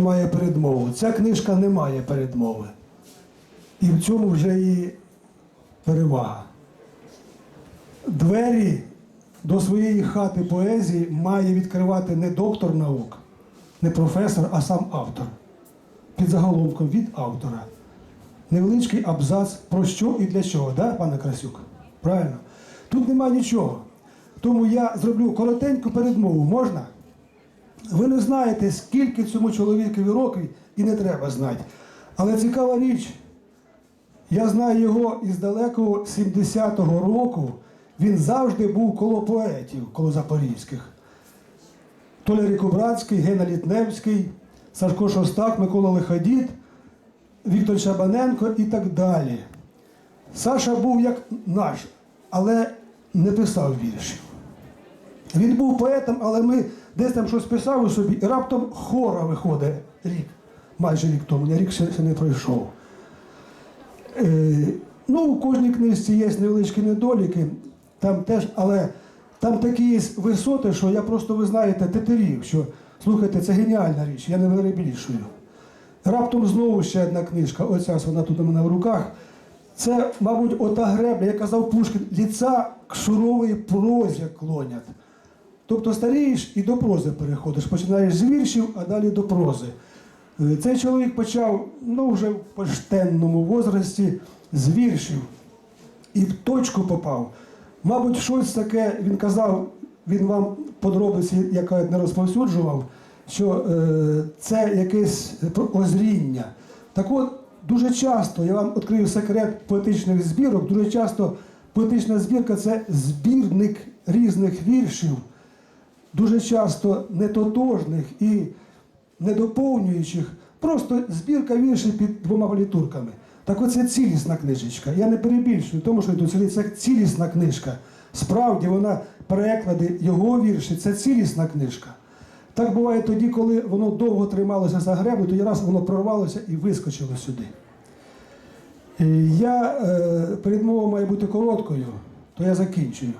має передмову. Ця книжка не має передмови. І в цьому вже і перевага. Двері до своєї хати поезії має відкривати не доктор наук, не професор, а сам автор. Під заголовком від автора. Невеличкий абзац про що і для чого, да, пане Красюк? Правильно? Тут немає нічого. Тому я зроблю коротеньку передмову. Можна? Ви не знаєте, скільки цьому чоловікові років і не треба знати. Але цікава річ, я знаю його із далекого 70-го року. Він завжди був коло поетів, коло запорізьких. Толя Рікобратський, Гена Літневський, Сашко Шостак, Микола Лиходіт, Віктор Шабаненко і так далі. Саша був як наш, але не писав віршів. Він був поетом, але ми десь там щось писав у собі, і раптом хора виходить рік, майже рік тому, я рік ще, не пройшов. Е, ну, у кожній книжці є невеличкі недоліки, там теж, але там такі є висоти, що я просто, ви знаєте, тетерів, що слухайте, це геніальна річ, я не перебільшую. Раптом знову ще одна книжка, оця вона тут у мене в руках. Це, мабуть, ота гребля, як казав Пушкін, ліца к суровій прозі клонять. Тобто старієш і до прози переходиш. Починаєш з віршів, а далі до прози. Е, Цей чоловік почав ну, вже в поштенному возрасті з віршів і в точку попав. Мабуть, щось таке він казав, він вам подробиці, яка не розповсюджував, що е, це якесь озріння. Так от, дуже часто, я вам відкрию секрет поетичних збірок, дуже часто поетична збірка це збірник різних віршів, дуже часто нетотожних і недоповнюючих, просто збірка віршів під двома політурками. Так оце цілісна книжечка. Я не перебільшую, тому що це цілісна книжка. Справді вона переклади його вірші, це цілісна книжка. Так буває тоді, коли воно довго трималося за греблю, тоді раз воно прорвалося і вискочило сюди. Е, Я е, передмова має бути короткою, то я закінчую.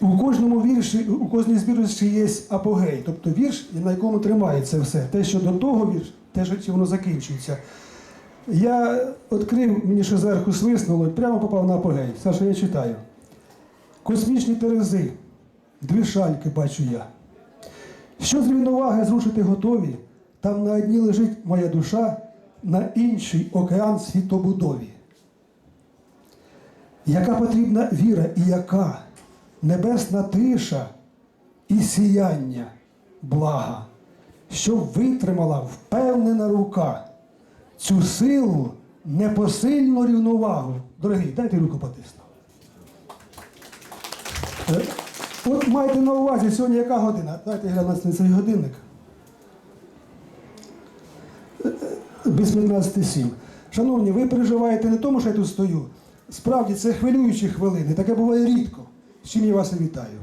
У кожному вірші, у кожній збірці є апогей, тобто вірш, на якому тримається все. Те, що до того вірш, те, що воно закінчується. Я відкрив, мені ще зверху свиснуло, прямо попав на апогей. Саша, я читаю. Космічні терези, дві шальки бачу я. Що з рівноваги зрушити готові, там на одній лежить моя душа, на інший океан світобудові. Яка потрібна віра і яка небесна тиша і сіяння блага, щоб витримала впевнена рука цю силу непосильну рівновагу. Дорогі, дайте руку потисну. Е, От майте на увазі, сьогодні яка година? Дайте глянути на цей годинник. Е, е, Без 15.07. Шановні, ви переживаєте не тому, що я тут стою. Справді, це хвилюючі хвилини. Таке буває рідко. З чим я вас і вітаю.